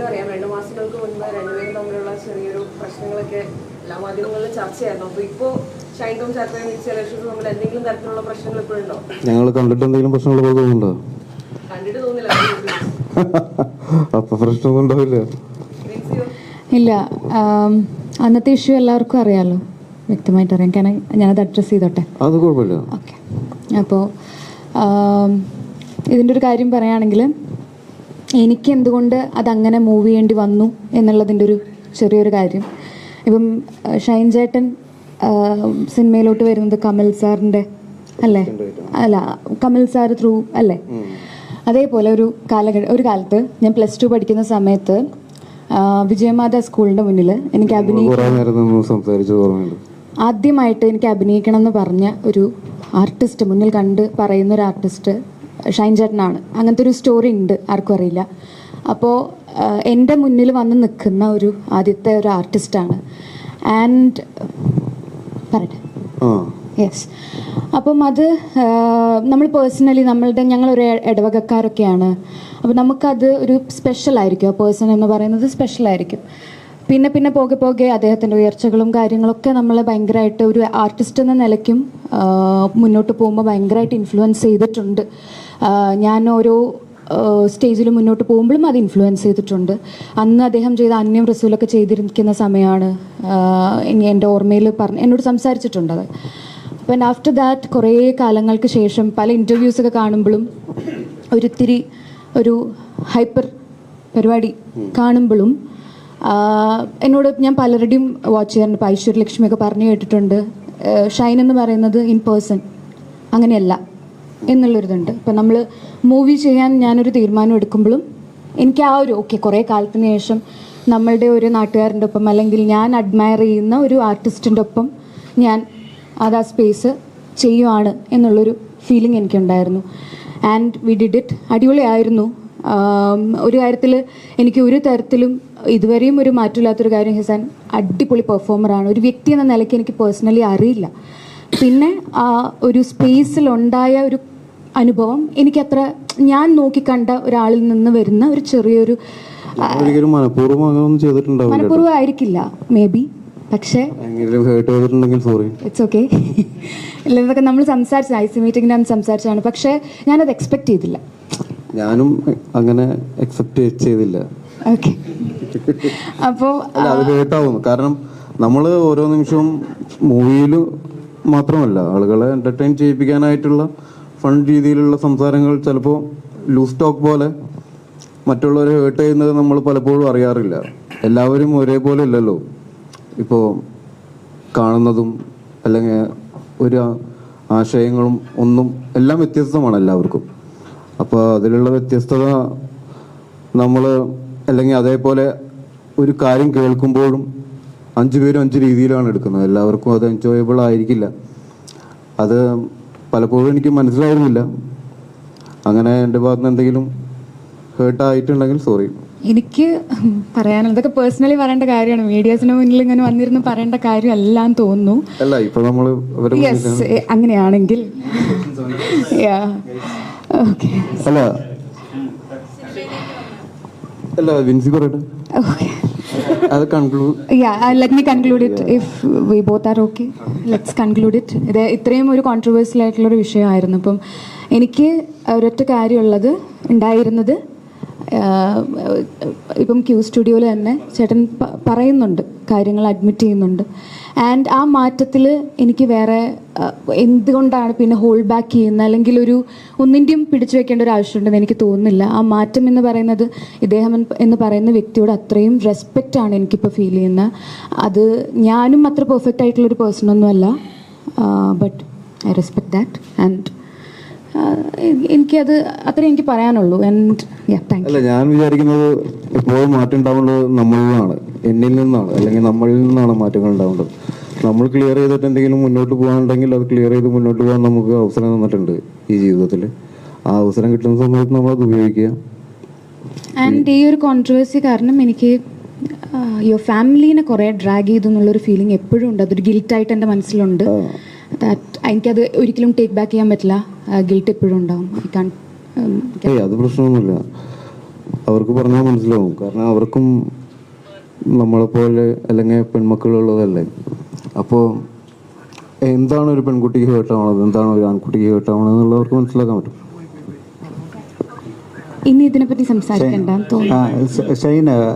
എല്ലാവർക്കും അറിയാം. രണ്ട് മാസങ്ങൾക്ക് മുൻപ് രണ്ടുപേരും തമ്മിലുള്ള ചെറിയൊരു പ്രശ്നങ്ങളൊക്കെ എല്ലാ മാധ്യമങ്ങളിലും ചർച്ചയായിരുന്നു. അപ്പൊ ഇപ്പോ ഷൈൻ ടോം ചാറ്റയും സെലക്ഷൻസ് തമ്മിൽ എന്തെങ്കിലും തരത്തിലുള്ള പ്രശ്നങ്ങൾ ഇപ്പോഴുണ്ടോ ഞങ്ങൾ കണ്ടിട്ട് എന്തെങ്കിലും പ്രശ്നങ്ങൾ കണ്ടിട്ട് തോന്നില്ല അപ്പൊ പ്രശ്നമൊന്നും ഉണ്ടാവില്ല. ഇല്ല. അന്നത്തെ ഇഷ്യൂ എല്ലാവർക്കും അറിയാമല്ലോ വ്യക്തമായിട്ട് അറിയാം. കാരണം ഞാനത് അഡ്രസ്സ് ചെയ്തോട്ടെ? അത് കുഴപ്പമില്ല. ഓക്കെ അപ്പോൾ ഇതിന്റെ ഒരു കാര്യം പറയുകയാണെങ്കിൽ എനിക്ക് എന്തുകൊണ്ട് അതങ്ങനെ മൂവ് ചെയ്യേണ്ടി വന്നു എന്നുള്ളതിന്റെ ഒരു ചെറിയൊരു കാര്യം. ഇപ്പം ഷൈൻ ചേട്ടൻ സിനിമയിലോട്ട് വരുന്നത് കമൽ സാറിന്റെ അല്ലേ? അല്ല കമൽ സാർ ത്രൂ അല്ലേ? അതേപോലെ ഒരു കാലഘട്ട ഒരു കാലത്ത് ഞാൻ പ്ലസ് ടു പഠിക്കുന്ന സമയത്ത് വിജയമാത സ്കൂളിന്റെ മുന്നിൽ എനിക്ക് അഭിനയിക്കും ആദ്യമായിട്ട് എനിക്ക് അഭിനയിക്കണം എന്ന് പറഞ്ഞ ഒരു ആർട്ടിസ്റ്റ് മുന്നിൽ കണ്ട് പറയുന്ന ഒരു ആർട്ടിസ്റ്റ് ഷൈൻ ചേട്ടനാണ് അങ്ങനത്തെ ഒരു സ്റ്റോറി ഉണ്ട് ആർക്കും അറിയില്ല. അപ്പോൾ എന്റെ മുന്നിൽ വന്ന് നിൽക്കുന്ന ഒരു ആദ്യത്തെ ഒരു ആർട്ടിസ്റ്റാണ് ആൻഡ് പറയട്ടെ. യെസ് അപ്പം അത് നമ്മൾ പേഴ്സണലി നമ്മളുടെ ഞങ്ങളൊരു ഒരു ഇടവകക്കാരൊക്കെയാണ്. അപ്പം നമുക്കത് ഒരു സ്പെഷ്യൽ ആയിരിക്കും. ആ പേഴ്സൺ എന്ന് പറയുന്നത് സ്പെഷ്യൽ ആയിരിക്കും. പിന്നെ പിന്നെ പോകെ പോകെ അദ്ദേഹത്തിന്റെ ഉയർച്ചകളും കാര്യങ്ങളൊക്കെ നമ്മളെ ഭയങ്കരമായിട്ട് ഒരു ആർട്ടിസ്റ്റ് എന്ന നിലയ്ക്കും മുന്നോട്ട് പോകുമ്പോൾ ഭയങ്കരമായിട്ട് ഇൻഫ്ലുവൻസ് ചെയ്തിട്ടുണ്ട്. ഞാൻ ഓരോ സ്റ്റേജിൽ മുന്നോട്ട് പോകുമ്പോഴും അത് ഇൻഫ്ലുവൻസ് ചെയ്തിട്ടുണ്ട്. അന്ന് അദ്ദേഹം ചെയ്ത അന്യം റസൂലൊക്കെ ചെയ്തിരിക്കുന്ന സമയമാണ് എന്റെ ഓർമ്മയിൽ പറഞ്ഞ് എന്നോട് സംസാരിച്ചിട്ടുണ്ട് അത്. അപ്പം ആഫ്റ്റർ ദാറ്റ് കുറേ കാലങ്ങൾക്ക് ശേഷം പല ഇന്റർവ്യൂസൊക്കെ കാണുമ്പോഴും ഒരിത്തിരി ഒരു ഹൈപ്പർ പരിപാടി കാണുമ്പോഴും എന്നോട് ഞാൻ പലരുടെയും വാച്ച് ചെയ്യാറുണ്ട്. ഇപ്പോൾ ഐശ്വര്യലക്ഷ്മിയൊക്കെ പറഞ്ഞു കേട്ടിട്ടുണ്ട്. ഷൈൻ എന്ന് പറയുന്നത് ഇൻ പേഴ്സൺ അങ്ങനെയല്ല എന്നുള്ളൊരിതുണ്ട്. ഇപ്പം നമ്മൾ മൂവി ചെയ്യാൻ ഞാനൊരു തീരുമാനം എടുക്കുമ്പോഴും എനിക്ക് ആ ഒരു ഓക്കെ കുറേ കാലത്തിന് ശേഷം നമ്മളുടെ ഒരു നാട്ടുകാരന്റെ ഒപ്പം അല്ലെങ്കിൽ ഞാൻ അഡ്മയർ ചെയ്യുന്ന ഒരു ആർട്ടിസ്റ്റിന്റെ ഒപ്പം ഞാൻ അത് ആ സ്പേസ് ചെയ്യുവാണ് എന്നുള്ളൊരു ഫീലിംഗ് എനിക്കുണ്ടായിരുന്നു. ആൻഡ് വി ഡിഡ് ഇറ്റ് അടിപൊളിയായിരുന്നു. ഒരു കാര്യത്തിൽ എനിക്ക് ഒരു തരത്തിലും ഇതുവരെയും ഒരു മാറ്റമില്ലാത്തൊരു കാര്യം ഹിസാൻ അടിപൊളി പെർഫോമറാണ് ഒരു വ്യക്തി എന്ന നിലയ്ക്ക് എനിക്ക് പേഴ്സണലി അറിയില്ല. പിന്നെ ആ ഒരു സ്പേസിലുണ്ടായ ഒരു അനുഭവം എനിക്കത്ര ഞാൻ നോക്കിക്കണ്ട ഒരാളിൽ നിന്ന് വരുന്ന ഒരു ചെറിയൊരു മനഃപൂർവമായിരിക്കില്ല മനഃപൂർവം ആയിരിക്കില്ല മേ ബി പക്ഷേ ഇറ്റ്സ് ഓക്കെ ഇല്ല ഇതൊക്കെ നമ്മൾ സംസാരിച്ച ഐ സി സംസാരിച്ചാണ് സംസാരിച്ചതാണ്. പക്ഷേ ഞാനത് എക്സ്പെക്ട് ചെയ്തില്ല. ഞാനും അങ്ങനെ അക്സെപ്റ്റ് ചെയ്തില്ല. അപ്പോൾ അത് കേട്ടാവും കാരണം നമ്മൾ ഓരോ നിമിഷവും മൂവിയിൽ മാത്രമല്ല ആളുകളെ എന്റർടൈൻ ചെയ്യിപ്പിക്കാനായിട്ടുള്ള ഫൺ രീതിയിലുള്ള സംസാരങ്ങൾ ചിലപ്പോ ലൂസ് ടോക്ക് പോലെ മറ്റുള്ളവരെ ഹേർട്ട് ചെയ്യുന്നത് നമ്മൾ പലപ്പോഴും അറിയാറില്ല. എല്ലാവരും ഒരേപോലെ ഇല്ലല്ലോ. ഇപ്പോ കാണുന്നതും അല്ലെങ്കിൽ ഒരു ആശയങ്ങളും ഒന്നും എല്ലാം വ്യത്യസ്തമാണ് എല്ലാവർക്കും. അപ്പോൾ അതിലുള്ള വ്യത്യസ്തത നമ്മൾ അല്ലെങ്കിൽ അതേപോലെ ഒരു കാര്യം കേൾക്കുമ്പോഴും അഞ്ചു പേരും അഞ്ച് രീതിയിലാണ് എടുക്കുന്നത്. എല്ലാവർക്കും അത് എൻജോയബിൾ ആയിരിക്കില്ല. അത് പലപ്പോഴും എനിക്ക് മനസ്സിലായിരുന്നില്ല അങ്ങനെ എന്റെ ഭാഗത്ത് നിന്ന് എന്തെങ്കിലും ഹേർട്ട് ആയിട്ടുണ്ടെങ്കിൽ സോറി എനിക്ക് പറയാനുള്ളത് ഇതൊക്കെ പേഴ്സണലി പറയേണ്ട കാര്യമാണ്. മീഡിയാസിന് മുന്നിൽ ഇങ്ങനെ വന്നിരുന്ന് പറയേണ്ട കാര്യമല്ല എന്ന് തോന്നുന്നു. അല്ല ഇപ്പൊ നമ്മൾ അങ്ങനെയാണെങ്കിൽ. അല്ല അല്ല വിൻസി പറയട്ടെ? അത് conclude conclude it. If we both are okay. Let's conclude it. ഇത് ഇത്രയും ഒരു കോൺട്രവേഴ്സ്യൽ ആയിട്ടുള്ളൊരു വിഷയമായിരുന്നു. അപ്പം എനിക്ക് ഒരൊറ്റ കാര്യമുള്ളത് ഉണ്ടായിരുന്നത് ഇപ്പം ക്യൂ സ്റ്റുഡിയോയിൽ തന്നെ ചേട്ടൻ പറയുന്നുണ്ട്. കാര്യങ്ങൾ അഡ്മിറ്റ് ചെയ്യുന്നുണ്ട്. ആൻഡ് ആ മാറ്റത്തിൽ എനിക്ക് വേറെ എന്തുകൊണ്ടാണ് പിന്നെ ഹോൾഡ് ബാക്ക് ചെയ്യുന്നത്? അല്ലെങ്കിൽ ഒരു ഒന്നിന്റെയും പിടിച്ചു വെക്കേണ്ട ഒരു ആവശ്യമുണ്ടെന്ന് എനിക്ക് തോന്നുന്നില്ല. ആ മാറ്റം എന്ന് പറയുന്നത് ഇദ്ദേഹം എന്ന് പറയുന്ന വ്യക്തിയോട് അത്രയും റെസ്പെക്റ്റ് ആണ് എനിക്കിപ്പോൾ ഫീൽ ചെയ്യുന്നത്. അത് ഞാനും അത്ര പെർഫെക്റ്റ് ആയിട്ടുള്ളൊരു പേഴ്സണൊന്നുമല്ല but I respect that and എനിക്കത് അത്രേ എനിക്ക് പറയാനുള്ളൂ. ആൻഡ് അല്ല ഞാൻ വിചാരിക്കുന്നത് എപ്പോഴും മാറ്റം ഉണ്ടാവുന്നത് നമ്മളിൽ നിന്നാണ് എന്നിൽ നിന്നാണ് അല്ലെങ്കിൽ നമ്മളിൽ നിന്നാണ് മാറ്റങ്ങൾ ഉണ്ടാവേണ്ടത്. നമ്മൾ ക്ലിയർ ചെയ്തിട്ട് എന്തെങ്കിലും മുന്നോട്ട് പോകാനുണ്ടെങ്കിൽ അത് ക്ലിയർ ചെയ്ത് മുന്നോട്ട് പോകാൻ നമുക്ക് അവസരം തന്നിട്ടുണ്ട് ഈ ജീവിതത്തിൽ ആ അവസരം കിട്ടുന്ന സമയത്ത് നമ്മൾ അത് ഉപയോഗിക്കുക. ആൻഡ് ഈ ഒരു കോൺട്രവേഴ്സി കാരണം എനിക്ക് യുവർ ഫാമിലീനെ കുറേ ഡ്രാഗ് ചെയ്തു എന്നുള്ളൊരു ഫീലിംഗ് എപ്പോഴും ഉണ്ട്. അതൊരു ഗിൽറ്റായിട്ട് എന്റെ മനസ്സിലുണ്ട്. ദാറ്റ് എനിക്കത് ഒരിക്കലും ടേക്ക് ബാക്ക് ചെയ്യാൻ പറ്റില്ല. ഗിൽറ്റ് എപ്പോഴും ഉണ്ടാവും. അത് പ്രശ്നമൊന്നുമില്ല. അവർക്ക് പറഞ്ഞാൽ മനസ്സിലാവും. കാരണം അവർക്കും നമ്മളെപ്പോലെ അല്ലെങ്കിൽ പെൺമക്കളുള്ളതല്ലേ? അപ്പോൾ എന്താണ് ഒരു പെൺകുട്ടിക്ക് ഹേർട്ടാവണത് എന്താണ് ഒരു ആൺകുട്ടിക്ക് ഹേർട്ടാവണത് എന്നുള്ളവർക്ക് മനസ്സിലാക്കാൻ പറ്റും. ഇനി ഇതിനെപ്പറ്റി ഷ- ഷൈന